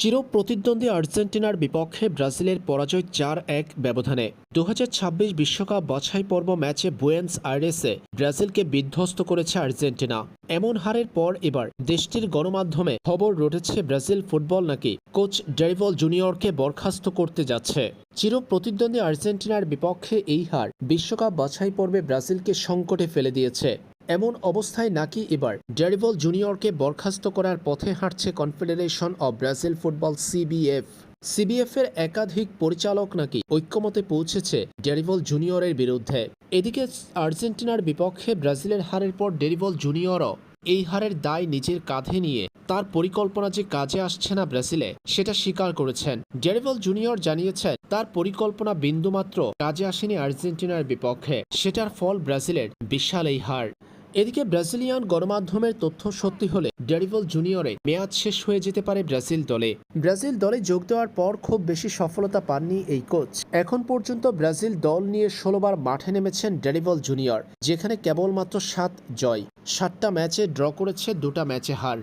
চির প্রতিদ্বন্দ্বী আর্জেন্টিনার বিপক্ষে ব্রাজিলের পরাজয় চার এক ব্যবধানে। দু বিশ্বকাপ বাছাই পর্ব ম্যাচে বুয়েন্স আইরেসে ব্রাজিলকে বিধ্বস্ত করেছে আর্জেন্টিনা। এমন হারের পর এবার দেশটির গণমাধ্যমে খবর রটেছে ব্রাজিল ফুটবল নাকি কোচ ডেরিভল জুনিয়রকে বরখাস্ত করতে যাচ্ছে। চির প্রতিদ্বন্দ্বী আর্জেন্টিনার বিপক্ষে এই হার বিশ্বকাপ বাছাই পর্বে ব্রাজিলকে সংকটে ফেলে দিয়েছে। এমন অবস্থায় নাকি এবার ডেরিভল জুনিয়রকে বরখাস্ত করার পথে হাঁটছে confederation of Brazil football CBF. CBF এর একাধিক পরিচালক নাকি ঐক্যমতে পৌঁছেছে ডেরিভল জুনিয়রের বিরুদ্ধে। এদিকে আর্জেন্টিনার বিপক্ষে ব্রাজিলের হারের পর ডেরিভল জুনিয়রও এই হারের দায় নিজের কাঁধে নিয়ে তার পরিকল্পনা যে কাজে আসছে না ব্রাজিলে, সেটা স্বীকার করেছেন। ডেরিভল জুনিয়র জানিয়েছেন, তার পরিকল্পনা বিন্দুমাত্র কাজে আসেনি আর্জেন্টিনার বিপক্ষে, সেটার ফল ব্রাজিলের বিশাল এই হার। এদিকে ব্রাজিলিয়ান গণমাধ্যমের তথ্য সত্যি হলে ডেরিভল জুনিয়রে মেয়াদ শেষ হয়ে যেতে পারে ব্রাজিল দলে। ব্রাজিল দলে যোগ দেওয়ার পর খুব বেশি সফলতা পাননি এই কোচ। এখন পর্যন্ত ব্রাজিল দল নিয়ে ষোলোবার মাঠে নেমেছেন ডেরিভল জুনিয়র, যেখানে কেবলমাত্র সাত জয়। সাতটা ম্যাচে ড্র করেছে দুটা ম্যাচে হার।